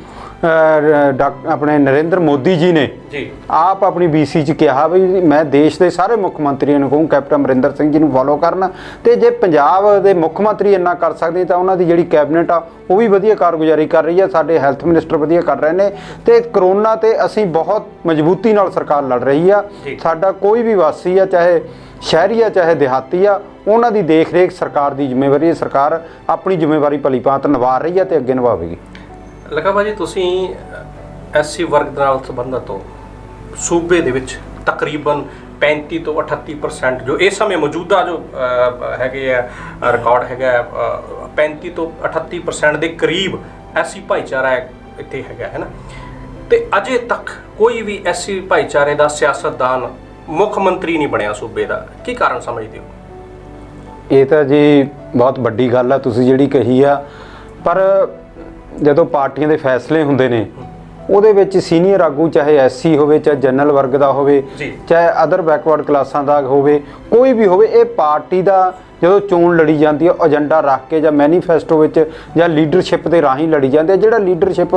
ਡਾਕ- ਆਪਣੇ ਨਰਿੰਦਰ ਮੋਦੀ ਜੀ ਨੇ ਜੀ। ਆਪ ਆਪਣੀ ਬੀਸੀ ਚ ਕਿਹਾ ਵੀ ਮੈਂ ਦੇਸ਼ ਦੇ ਸਾਰੇ ਮੁੱਖ ਮੰਤਰੀਆਂ ਨੂੰ ਕਹੂੰ ਕੈਪਟਨ ਅਮਰਿੰਦਰ ਸਿੰਘ ਜੀ ਨੂੰ ਫੋਲੋ ਕਰਨ। ਤੇ ਜੇ ਪੰਜਾਬ ਦੇ ਮੁੱਖ ਮੰਤਰੀ ਇੰਨਾ ਕਰ ਸਕਦੇ ਤਾਂ ਉਹਨਾਂ ਦੀ ਜਿਹੜੀ ਕੈਬਨਿਟ ਆ ਉਹ ਵੀ ਵਧੀਆ ਕਾਰਗੁਜ਼ਾਰੀ ਕਰ ਰਹੀ ਹੈ ਸਾਡੇ ਹੈਲਥ ਮਿਨਿਸਟਰ ਵਧੀਆ ਕਰ ਰਹੇ ਨੇ। ਤੇ ਕਰੋਨਾ ਤੇ ਅਸੀਂ ਬਹੁਤ ਮਜ਼ਬੂਤੀ ਨਾਲ ਸਰਕਾਰ ਲੜ ਰਹੀ ਆ। ਜੀ। ਸਾਡਾ ਕੋਈ ਵੀ ਵਾਸੀ ਆ ਚਾਹੇ ਸ਼ਹਿਰੀ ਆ ਚਾਹੇ ਦਿਹਾਤੀ ਆ ਉਹਨਾਂ ਦੀ ਦੇਖ ਰੇਖ ਸਰਕਾਰ ਦੀ ਜ਼ਿੰਮੇਵਾਰੀ ਹੈ ਸਰਕਾਰ ਆਪਣੀ ਜ਼ਿੰਮੇਵਾਰੀ ਭਲੀ ਭਾਂਤ ਨਿਭਾ ਰਹੀ ਹੈ ਤੇ ਅੱਗੇ ਨਿਭਾਵੇਗੀ। ਲਗਾ ਭਾਜੀ ਤੁਸੀਂ ਐਸਸੀ ਵਰਗ ਦੇ ਨਾਲ ਸੰਬੰਧਿਤ ਹੋ। ਸੂਬੇ ਦੇ ਵਿੱਚ ਤਕਰੀਬਨ 35 ਤੋਂ 38% ਜੋ ਇਸ ਸਮੇਂ ਮੌਜੂਦਾ ਜੋ ਹੈਗੇ ਆ ਰਿਕਾਰਡ ਹੈਗਾ ਅਹ, 35 ਤੋਂ 38% ਦੇ ਕਰੀਬ ਐਸੀ ਭਾਈਚਾਰਾ ਇੱਥੇ ਹੈਗਾ ਹੈ ਨਾ? ਤੇ ਅਜੇ ਤੱਕ ਕੋਈ ਵੀ ਐਸੀ ਭਾਈਚਾਰੇ ਦਾ ਸਿਆਸਤਦਾਨ ਮੁੱਖ ਮੰਤਰੀ ਨਹੀਂ ਬਣਿਆ ਸੂਬੇ ਦਾ। ਕੀ ਕਾਰਨ ਸਮਝਦੇ ਹੋ? ਇਹ ਤਾਂ ਜੀ ਬਹੁਤ ਵੱਡੀ ਗੱਲ ਆ ਤੁਸੀਂ ਜਿਹੜੀ ਕਹੀ ਆ ਪਰ ਜਦੋਂ ਪਾਰਟੀਆਂ ਦੇ ਫੈਸਲੇ ਹੁੰਦੇ ਨੇ ਉਹਦੇ ਵਿੱਚ ਸੀਨੀਅਰ ਆਗੂ ਚਾਹੇ ਐਸਸੀ ਹੋਵੇ ਚਾਹੇ ਜਨਰਲ ਵਰਗ ਦਾ ਹੋਵੇ ਜੀ। ਚਾਹੇ ਅਦਰ ਬੈਕਵਰਡ ਕਲਾਸਾਂ ਦਾ ਹੋਵੇ ਕੋਈ ਵੀ ਹੋਵੇ ਇਹ ਪਾਰਟੀ ਦਾ ਜਦੋਂ ਚੋਣ ਲੜੀ ਜਾਂਦੀ ਹੈ ਏਜੰਡਾ ਰੱਖ ਕੇ ਜਾਂ ਮੈਨੀਫੈਸਟੋ ਵਿੱਚ ਜਾਂ ਲੀਡਰਸ਼ਿਪ ਦੇ ਰਾਹੀਂ ਲੜੀ ਜਾਂਦੀ ਹੈ। ਜਿਹੜਾ ਲੀਡਰਸ਼ਿਪ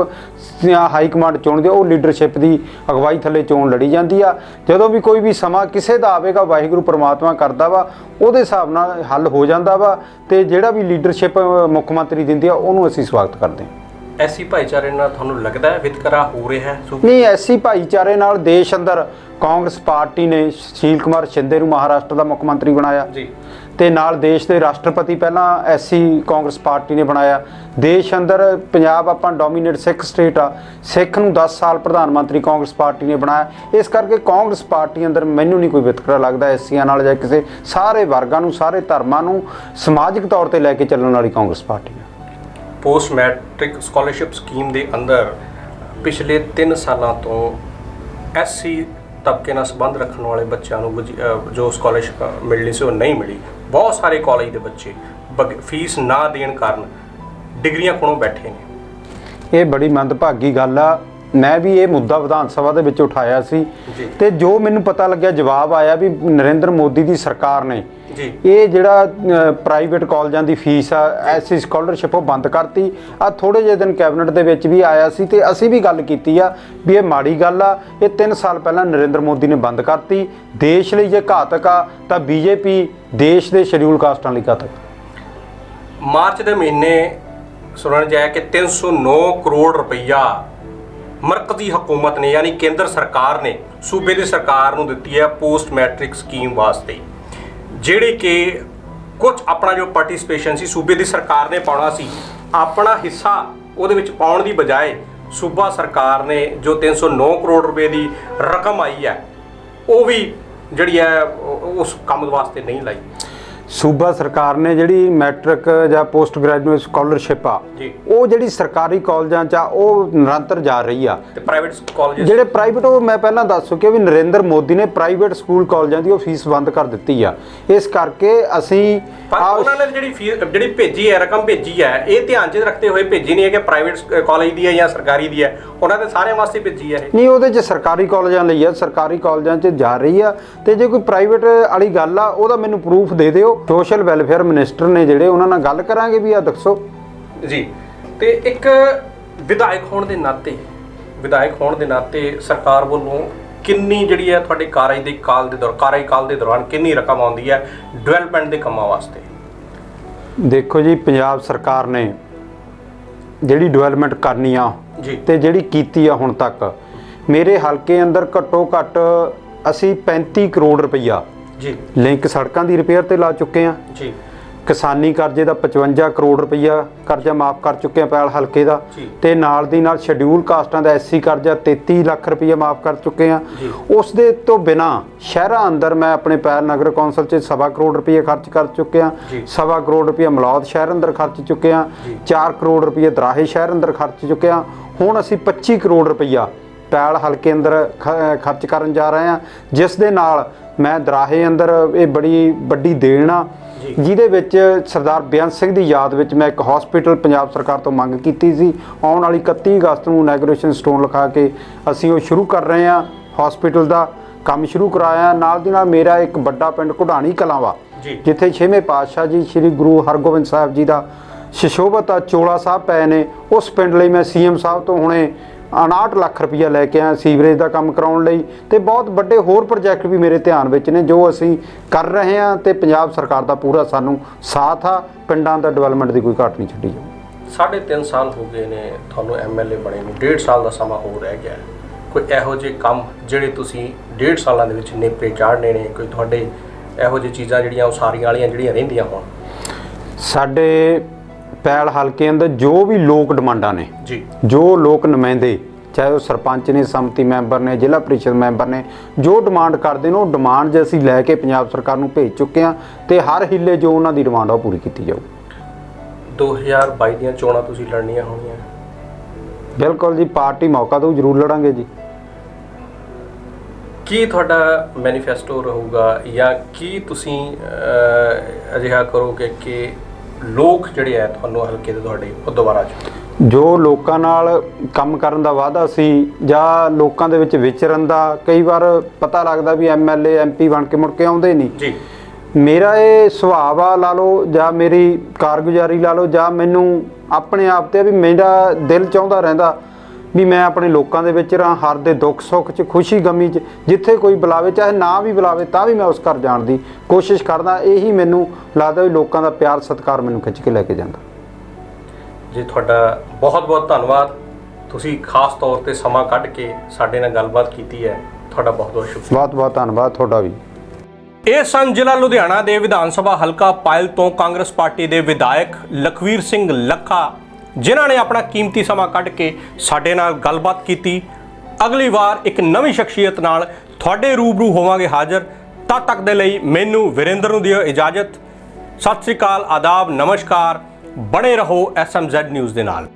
ਹਾਈ ਕਮਾਂਡ ਚੁਣਦੀ ਉਹ ਲੀਡਰਸ਼ਿਪ ਦੀ ਅਗਵਾਈ ਥੱਲੇ ਚੋਣ ਲੜੀ ਜਾਂਦੀ ਆ। ਜਦੋਂ ਵੀ ਕੋਈ ਵੀ ਸਮਾਂ ਕਿਸੇ ਦਾ ਆਵੇਗਾ ਵਾਹਿਗੁਰੂ ਪ੍ਰਮਾਤਮਾ ਕਰਦਾ ਵਾ ਉਹਦੇ ਹਿਸਾਬ ਨਾਲ ਹੱਲ ਹੋ ਜਾਂਦਾ ਵਾ ਤੇ ਜਿਹੜਾ ਵੀ ਲੀਡਰਸ਼ਿਪ ਮੁੱਖ ਮੰਤਰੀ ਦਿੰਦੀ ਆ ਉਹਨੂੰ ਅਸੀਂ ਸਵਾਗਤ ਕਰਦੇ ਹਾਂ। ਐਸੀ ਭਾਈਚਾਰੇ ਨਾਲ ਤੁਹਾਨੂੰ ਲੱਗਦਾ ਹੈ ਵਿਤਕਰਾ ਹੋ ਰਿਹਾ ਹੈ? ਸੂਬੇ ਨਹੀਂ ਐਸੀ ਭਾਈਚਾਰੇ ਨਾਲ ਦੇਸ਼ ਅੰਦਰ ਕਾਂਗਰਸ ਪਾਰਟੀ ਨੇ ਸੁਸ਼ੀਲ ਕੁਮਾਰ ਸ਼ਿੰਦੇ ਨੂੰ ਮਹਾਰਾਸ਼ਟਰ ਦਾ ਮੁੱਖ ਮੰਤਰੀ ਬਣਾਇਆ। ਜੀ। ਤੇ ਨਾਲ ਦੇਸ਼ ਦੇ ਰਾਸ਼ਟਰਪਤੀ ਪਹਿਲਾਂ ਐਸੀ ਕਾਂਗਰਸ ਪਾਰਟੀ ਨੇ ਬਣਾਇਆ। ਦੇਸ਼ ਅੰਦਰ ਪੰਜਾਬ ਆਪਾਂ ਡੋਮੀਨੇਟ ਸਿੱਖ ਸਟੇਟ ਆ। ਸਿੱਖ ਨੂੰ 10 ਸਾਲ ਪ੍ਰਧਾਨ ਮੰਤਰੀ ਕਾਂਗਰਸ ਪਾਰਟੀ ਨੇ ਬਣਾਇਆ। ਇਸ ਕਰਕੇ ਕਾਂਗਰਸ ਪਾਰਟੀ ਅੰਦਰ ਮੈਨੂੰ ਨਹੀਂ ਕੋਈ ਵਿਤਕਰਾ ਲੱਗਦਾ ਐਸੀਆਂ ਨਾਲ ਜਾਂ ਕਿਸੇ ਸਾਰੇ ਵਰਗਾਂ ਨੂੰ ਸਾਰੇ ਧਰਮਾਂ ਨੂੰ ਸਮਾਜਿਕ ਤੌਰ ਤੇ ਲੈ ਕੇ ਚੱਲਣ ਵਾਲੀ Congress party. Post matric scholarship scheme ਦੇ ਅੰਦਰ ਪਿਛਲੇ 3 ਸਾਲਾਂ ਤੋਂ ਐਸਸੀ ਤਬਕੇ ਨਾਲ ਸੰਬੰਧ ਰੱਖਣ ਵਾਲੇ ਬੱਚਿਆਂ ਨੂੰ ਵਜੀ- ਜੋ ਸਕਾਲਰਸ਼ਿਪ ਮਿਲਣੀ ਸੀ ਉਹ ਨਹੀਂ ਮਿਲੀ। ਬਹੁਤ ਸਾਰੇ ਕਾਲਜ ਦੇ ਬੱਚੇ ਬਗ- ਫੀਸ ਨਾ ਦੇਣ ਕਾਰਨ ਡਿਗਰੀਆਂ ਕੋਲੋਂ ਬੈਠੇ ਨੇ। ਇਹ ਬੜੀ ਮੰਦਭਾਗੀ ਗੱਲ ਆ। ਮੈਂ ਵੀ ਇਹ ਮੁੱਦਾ ਵਿਧਾਨ ਸਭਾ ਦੇ ਵਿੱਚ ਉਠਾਇਆ ਸੀ। ਤੇ ਜੋ ਮੈਨੂੰ ਪਤਾ ਲੱਗਿਆ ਜਵਾਬ ਆਇਆ ਵੀ ਨਰਿੰਦਰ ਮੋਦੀ ਦੀ ਸਰਕਾਰ ਨੇ ਜੀ। ਇਹ ਜਿਹੜਾ ਪ੍ਰਾਈਵੇਟ ਕਾਲਜਾਂ ਦੀ ਫੀਸ ਆ ਐਸੀ ਸਕਾਲਰਸ਼ਿਪ ਉਹ ਬੰਦ ਕਰਤੀ। ਆ ਥੋੜੇ ਜਿਹੇ ਦਿਨ ਕੈਬਨਿਟ ਦੇ ਵਿੱਚ ਵੀ ਆਇਆ ਸੀ ਤੇ ਅਸੀਂ ਵੀ ਗੱਲ ਕੀਤੀ ਆ ਵੀ ਇਹ ਮਾੜੀ ਗੱਲ ਆ। ਇਹ 3 ਸਾਲ ਪਹਿਲਾਂ ਨਰਿੰਦਰ ਮੋਦੀ ਨੇ ਬੰਦ ਕਰਤੀ। ਦੇਸ਼ ਲਈ ਜੇ ਘਾਤਕ ਆ ਤਾਂ ਬੀਜੇਪੀ ਦੇਸ਼ ਦੇ ਸ਼ਡਿਊਲ ਕਾਸਟਾਂ ਲਈ ਘਾਤਕ। ਮਾਰਚ ਦੇ ਮਹੀਨੇ ਸੁਣਨ ਜਾਇਆ ਕਿ 309 ਕਰੋੜ ਰੁਪਈਆ ਮਰਕਜ਼ੀ ਹਕੂਮਤ ਨੇ ਯਾਨੀ ਕੇਂਦਰ ਸਰਕਾਰ ਨੇ ਸੂਬੇ ਦੀ ਸਰਕਾਰ ਨੂੰ ਦਿੱਤੀ ਹੈ ਪੋਸਟ ਮੈਟ੍ਰਿਕ ਸਕੀਮ ਵਾਸਤੇ, ਜਿਹੜੇ ਕਿ ਕੁਝ ਆਪਣਾ ਜੋ ਪਾਰਟਿਸਿਪੇਸ਼ਨ ਸੀ, ਸੂਬੇ ਦੀ ਸਰਕਾਰ ਨੇ ਪਾਉਣਾ ਸੀ, ਆਪਣਾ ਹਿੱਸਾ ਉਹਦੇ ਵਿੱਚ ਪਾਉਣ ਦੀ ਬਜਾਏ ਸੂਬਾ ਸਰਕਾਰ ਨੇ ਜੋ 309 ਕਰੋੜ ਰੁਪਏ ਦੀ ਰਕਮ ਆਈ ਹੈ, ਉਹ ਵੀ ਜਿਹੜੀ ਹੈ ਉਸ ਕੰਮ ਵਾਸਤੇ ਨਹੀਂ ਲਾਈ। ਸੂਬਾ ਸਰਕਾਰ ਨੇ ਜਿਹੜੀ ਮੈਟ੍ਰਿਕ ਜਾਂ ਪੋਸਟ ਗ੍ਰੈਜੂਏਟ ਸਕਾਲਰਸ਼ਿਪ ਆ ਉਹ ਜਿਹੜੀ ਸਰਕਾਰੀ ਕਾਲਜਾਂ 'ਚ ਆ ਉਹ ਨਿਰੰਤਰ ਜਾ ਰਹੀ ਆ। ਤੇ ਪ੍ਰਾਈਵੇਟ ਕਾਲਜ ਜਿਹੜੇ ਪ੍ਰਾਈਵੇਟ ਉਹ ਮੈਂ ਪਹਿਲਾਂ ਦੱਸ ਚੁੱਕਿਆ ਵੀ ਨਰਿੰਦਰ ਮੋਦੀ ਨੇ ਪ੍ਰਾਈਵੇਟ ਸਕੂਲ ਕਾਲਜਾਂ ਦੀ ਉਹ ਫੀਸ ਬੰਦ ਕਰ ਦਿੱਤੀ ਆ। ਇਸ ਕਰਕੇ ਅਸੀਂ ਪਰ ਉਹਨਾਂ ਨੇ ਜਿਹੜੀ ਫੀਸ ਜਿਹੜੀ ਭੇਜੀ ਹੈ ਰਕਮ ਭੇਜੀ ਹੈ ਇਹ ਧਿਆਨ 'ਚ ਰੱਖਦੇ ਹੋਏ ਭੇਜੀ ਨਹੀਂ ਹੈ ਕਿ ਪ੍ਰਾਈਵੇਟ ਕਾਲਜ ਦੀ ਹੈ ਜਾਂ ਸਰਕਾਰੀ ਦੀ ਹੈ। ਉਹਨਾਂ ਦੇ ਸਾਰਿਆਂ ਵਾਸਤੇ ਭੇਜੀ ਹੈ ਇਹ। ਨਹੀਂ ਉਹਦੇ 'ਚ ਸਰਕਾਰੀ ਕਾਲਜਾਂ ਲਈ ਆ ਸਰਕਾਰੀ ਕਾਲਜਾਂ 'ਚ ਜਾ ਰਹੀ ਆ। ਤੇ ਜੇ ਕੋਈ ਪ੍ਰਾਈਵੇਟ ਵਾਲੀ ਗੱਲ ਆ ਉਹਦਾ ਮੈਨੂੰ ਪ੍ਰੂਫ ਦੇ ਦਿਓ। ਸੋਸ਼ਲ ਵੈਲਫੇਅਰ ਮਿਨਿਸਟਰ ਨੇ ਜਿਹੜੇ ਉਹਨਾਂ ਨਾਲ ਗੱਲ ਕਰਾਂਗੇ ਵੀ ਆ ਦੱਸੋ। ਜੀ ਤੇ ਇੱਕ ਵਿਧਾਇਕ ਹੋਣ ਦੇ ਨਾਤੇ ਵਿਧਾਇਕ ਹੋਣ ਦੇ ਨਾਤੇ ਸਰਕਾਰ ਵੱਲੋਂ ਕਿੰਨੀ ਜਿਹੜੀ ਹੈ ਤੁਹਾਡੇ ਕਾਰਜ ਦੇ ਕਾਲ ਦੇ ਦੌਰਾਨ ਕਾਰਜ ਕਾਲ ਦੇ ਦੌਰਾਨ ਕਿੰਨੀ ਰਕਮ ਆਉਂਦੀ ਹੈ ਡਿਵੈਲਪਮੈਂਟ ਦੇ ਕੰਮਾਂ ਵਾਸਤੇ? ਦੇਖੋ ਜੀ ਪੰਜਾਬ ਸਰਕਾਰ ਨੇ ਜਿਹੜੀ ਡਿਵੈਲਪਮੈਂਟ ਕਰਨੀ ਆ ਜੀ। ਤੇ ਜਿਹੜੀ ਕੀਤੀ ਆ ਹੁਣ ਤੱਕ ਮੇਰੇ ਹਲਕੇ ਅੰਦਰ ਘੱਟੋ ਘੱਟ ਅਸੀਂ 35 ਕਰੋੜ ਰੁਪਈਆ ਜੀ ਲਿੰਕ ਸੜਕਾਂ ਦੀ ਰਿਪੇਅਰ ਤੇ ਲਾ ਚੁੱਕੇ ਆ ਜੀ ਕਿਸਾਨੀ ਕਰਜ਼ੇ ਦਾ 55 ਕਰੋੜ ਰੁਪਈਆ ਕਰਜ਼ਾ ਮਾਫ ਕਰ ਚੁੱਕੇ ਆ ਪੈਲ ਹਲਕੇ ਦਾ। ਤੇ ਨਾਲ ਦੀ ਨਾਲ ਸ਼ਡਿਊਲ ਕਾਸਟਾਂ ਦਾ ਐਸਸੀ ਕਰਜ਼ਾ 33 ਲੱਖ ਰੁਪਈਆ ਮਾਫ ਕਰ ਚੁੱਕੇ ਆ। ਉਸ ਦੇ ਤੋਂ ਬਿਨਾ ਸ਼ਹਿਰਾਂ ਅੰਦਰ ਮੈਂ ਆਪਣੇ ਪੈਲ ਨਗਰ ਕੌਂਸਲ 'ਚ ਸਵਾ ਕਰੋੜ ਰੁਪਈਆ ਖਰਚ ਕਰ ਚੁੱਕੇ ਆ। ਸਵਾ ਕਰੋੜ ਰੁਪਈਆ ਮਲੌਦ ਸ਼ਹਿਰ ਅੰਦਰ ਖਰਚ ਚੁੱਕੇ ਆ ਜੀ। 4 ਕਰੋੜ ਰੁਪਈਆ ਦਰਾਹੇ ਸ਼ਹਿਰ ਅੰਦਰ ਖਰਚ ਚੁੱਕੇ ਆ ਹੁਣ ਅਸੀਂ 25 ਕਰੋੜ ਰੁਪਈਆ ਪੈਲ ਹਲਕੇ ਅੰਦਰ ਖਰਚ ਕਰਨ ਜਾ ਰਹੇ ਆ ਜਿਸ ਦੇ ਨਾਲ ਮੈਂ ਦਰਾਹੇ ਅੰਦਰ ਇਹ ਬੜੀ ਵੱਡੀ ਦੇਣ ਆ। ਜਿਹਦੇ ਵਿੱਚ ਸਰਦਾਰ ਬੇਅੰਤ ਸਿੰਘ ਦੀ ਯਾਦ ਵਿੱਚ ਮੈਂ ਇੱਕ ਹਸਪੀਟਲ ਪੰਜਾਬ ਸਰਕਾਰ ਤੋਂ ਮੰਗ ਕੀਤੀ ਸੀ। ਆਉਣ ਵਾਲੀ 31 ਅਗਸਤ ਨੂੰ ਇਨੈਗੋਰੇਸ਼ਨ ਸਟੋਨ ਲਿਖਾ ਕੇ ਅਸੀਂ ਉਹ ਸ਼ੁਰੂ ਕਰ ਰਹੇ ਹਾਂ ਹਸਪੀਟਲ ਦਾ। ਕੰਮ ਸ਼ੁਰੂ ਕਰਾਇਆ। ਨਾਲ ਦੀ ਨਾਲ ਮੇਰਾ ਇੱਕ ਵੱਡਾ ਪਿੰਡ ਘੁਡਾਣੀ ਕਲਾਵਾ ਜਿੱਥੇ 6ਵੇਂ ਪਾਤਸ਼ਾਹ ਜੀ ਸ੍ਰੀ ਗੁਰੂ ਹਰਗੋਬਿੰਦ ਸਾਹਿਬ ਜੀ ਦਾ ਸ਼ਿਸ਼ੋਭਤ ਚੋਲਾ ਸਾਹਿਬ ਪਏ ਨੇ। ਉਸ ਪਿੰਡ ਲਈ ਮੈਂ ਸੀਐਮ ਸਾਹਿਬ ਤੋਂ ਹੁਣੇ 59 ਲੱਖ ਰੁਪਈਆ ਲੈ ਕੇ ਆਇਆ ਸੀਵਰੇਜ ਦਾ ਕੰਮ ਕਰਾਉਣ ਲਈ ਤੇ ਬਹੁਤ ਵੱਡੇ ਹੋਰ ਪ੍ਰੋਜੈਕਟ ਵੀ ਮੇਰੇ ਧਿਆਨ ਵਿੱਚ ਨੇ ਜੋ ਅਸੀਂ ਕਰ ਰਹੇ ਹਾਂ ਤੇ ਪੰਜਾਬ ਸਰਕਾਰ ਦਾ ਪੂਰਾ ਸਾਨੂੰ ਸਾਥ ਆ ਪਿੰਡਾਂ ਦਾ ਡਿਵੈਲਪਮੈਂਟ ਦੀ ਕੋਈ ਘਾਟ ਨਹੀਂ ਛੱਡੀ ਜਾਊ ਸਾਢੇ ਤਿੰਨ ਸਾਲ ਹੋ ਗਏ ਨੇ ਤੁਹਾਨੂੰ ਐਮਐਲਏ ਬਣੇ ਨੂੰ ਡੇਢ ਸਾਲ ਦਾ ਸਮਾਂ ਹੋ ਰਹਿ ਗਿਆ। ਕੋਈ ਇਹੋ ਜਿਹੇ ਕੰਮ ਜਿਹੜੇ ਤੁਸੀਂ ਡੇਢ ਸਾਲਾਂ ਦੇ ਵਿੱਚ ਨੇਪਰੇ ਚਾੜਨੇ ਨੇ ਕੋਈ ਤੁਹਾਡੇ ਇਹੋ ਜਿਹੀ ਚੀਜ਼ਾਂ ਜਿਹੜੀਆਂ ਉਸਾਰੀਆਂ ਵਾਲੀਆਂ ਜਿਹੜੀਆਂ ਰਹਿੰਦੀਆਂ ਹੋਣ ਸਾਡੇ ਪੈਲ ਹਲਕੇ ਅੰਦਰ ਜੋ ਵੀ ਲੋਕ ਡਿਮਾਂਡਾਂ ਨੇ ਜੀ। ਜੋ ਲੋਕ ਨੁਮਾਇੰਦੇ ਚਾਹੇ ਉਹ ਸਰਪੰਚ ਨੇ ਸੰਮਤੀ ਮੈਂਬਰ ਨੇ ਜ਼ਿਲ੍ਹਾ ਪ੍ਰੀਸ਼ਦ ਮੈਂਬਰ ਨੇ ਜੋ ਡਿਮਾਂਡ ਕਰਦੇ ਨੇ ਉਹ ਡਿਮਾਂਡ ਜੇ ਅਸੀਂ ਲੈ ਕੇ ਪੰਜਾਬ ਸਰਕਾਰ ਨੂੰ ਭੇਜ ਚੁੱਕੇ ਹਾਂ ਤੇ ਹਰ ਹਿੱਲੇ ਜੋ ਉਹਨਾਂ ਦੀ ਡਿਮਾਂਡ ਆ ਉਹ ਪੂਰੀ ਕੀਤੀ ਜਾਊ। 2022 ਦੀਆਂ ਚੋਣਾਂ ਤੁਸੀਂ ਲੜਨੀਆਂ ਹੋਣੀਆਂ। ਬਿਲਕੁਲ ਜੀ ਪਾਰਟੀ ਮੌਕਾ ਤੋਂ ਜ਼ਰੂਰ ਲੜਾਂਗੇ ਜੀ। ਕੀ ਤੁਹਾਡਾ ਮੈਨੀਫੈਸਟੋ ਰਹੂਗਾ ਜਾਂ ਕੀ ਤੁਸੀਂ ਅਜਿਹਾ ਕਰੋਗੇ ਕਿ ਲੋਕ ਜਿਹੜੇ ਆ ਤੁਹਾਨੂੰ ਹਲਕੇ ਦੇ ਤੁਹਾਡੇ ਉਹ ਦੁਬਾਰਾ ਚੁਣਨ ਜੋ ਲੋਕਾਂ ਨਾਲ ਕੰਮ ਕਰਨ ਦਾ ਵਾਅਦਾ ਸੀ ਜਾਂ ਲੋਕਾਂ ਦੇ ਵਿੱਚ ਵਿਚਰਨ ਦਾ ਕਈ ਵਾਰ ਪਤਾ ਲੱਗਦਾ ਵੀ ਐਮਐਲਏ ਐਮਪੀ ਬਣ ਕੇ ਮੁੜ ਕੇ ਆਉਂਦੇ ਨਹੀਂ। ਜੀ। ਮੇਰਾ ਇਹ ਸੁਭਾਅ ਆ ਲਾ ਲਓ ਜਾਂ ਮੇਰੀ ਕਾਰਗੁਜ਼ਾਰੀ ਲਾ ਲਓ ਜਾਂ ਮੈਨੂੰ ਆਪਣੇ ਆਪ ਤੇ ਵੀ ਮੇਰਾ ਦਿਲ ਚਾਹੁੰਦਾ ਰਹਿੰਦਾ ਵੀ ਮੈਂ ਆਪਣੇ ਲੋਕਾਂ ਦੇ ਵਿੱਚ ਰਾਂ ਹਰ ਦੇ ਦੁੱਖ ਸੁੱਖ 'ਚ ਖੁਸ਼ੀ ਗਮੀ 'ਚ ਜਿੱਥੇ ਕੋਈ ਬੁਲਾਵੇ ਚਾਹੇ ਨਾ ਵੀ ਬੁਲਾਵੇ ਤਾਂ ਵੀ ਮੈਂ ਉਸ ਘਰ ਜਾਣ ਦੀ ਕੋਸ਼ਿਸ਼ ਕਰਦਾ। ਇਹੀ ਮੈਨੂੰ ਲੱਗਦਾ ਵੀ ਲੋਕਾਂ ਦਾ ਪਿਆਰ ਸਤਿਕਾਰ ਮੈਨੂੰ ਖਿੱਚ ਕੇ ਲੈ ਕੇ ਜਾਂਦਾ। ਜੀ ਤੁਹਾਡਾ ਬਹੁਤ ਬਹੁਤ ਧੰਨਵਾਦ। ਤੁਸੀਂ ਖਾਸ ਤੌਰ ਤੇ ਸਮਾਂ ਕੱਢ ਕੇ ਸਾਡੇ ਨਾਲ ਗੱਲਬਾਤ ਕੀਤੀ ਹੈ। ਤੁਹਾਡਾ ਬਹੁਤ ਬਹੁਤ ਸ਼ੁਕਰੀਆ। ਬਹੁਤ ਬਹੁਤ ਧੰਨਵਾਦ ਤੁਹਾਡਾ ਵੀ। ਇਹ ਸਨ ਜ਼ਿਲ੍ਹਾ ਲੁਧਿਆਣਾ ਦੇ ਵਿਧਾਨ ਸਭਾ ਹਲਕਾ ਪਾਇਲ ਤੋਂ ਕਾਂਗਰਸ ਪਾਰਟੀ ਦੇ ਵਿਧਾਇਕ ਲਖਵੀਰ ਸਿੰਘ ਲੱਖਾ। ਜਿਨ੍ਹਾਂ ਨੇ ਆਪਣਾ ਕੀਮਤੀ ਸਮਾਂ ਕੱਢ ਕੇ ਸਾਡੇ ਨਾਲ ਗੱਲਬਾਤ ਕੀਤੀ। ਅਗਲੀ ਵਾਰ ਇੱਕ ਨਵੀਂ ਸ਼ਖਸੀਅਤ ਨਾਲ ਤੁਹਾਡੇ ਰੂਬਰੂ ਹੋਵਾਂਗੇ ਹਾਜ਼ਰ। ਤਦ ਤੱਕ ਦੇ ਲਈ ਮੈਨੂੰ ਵਿਰੇਂਦਰ ਨੂੰ ਦਿਓ ਇਜਾਜ਼ਤ। ਸਤਿ ਸ੍ਰੀ ਅਕਾਲ, ਆਦਾਬ, ਨਮਸਕਾਰ। ਬਣੇ ਰਹੋ ਐਸਐਮਜ਼ੈਡ ਨਿਊਜ਼ ਦੇ ਨਾਲ।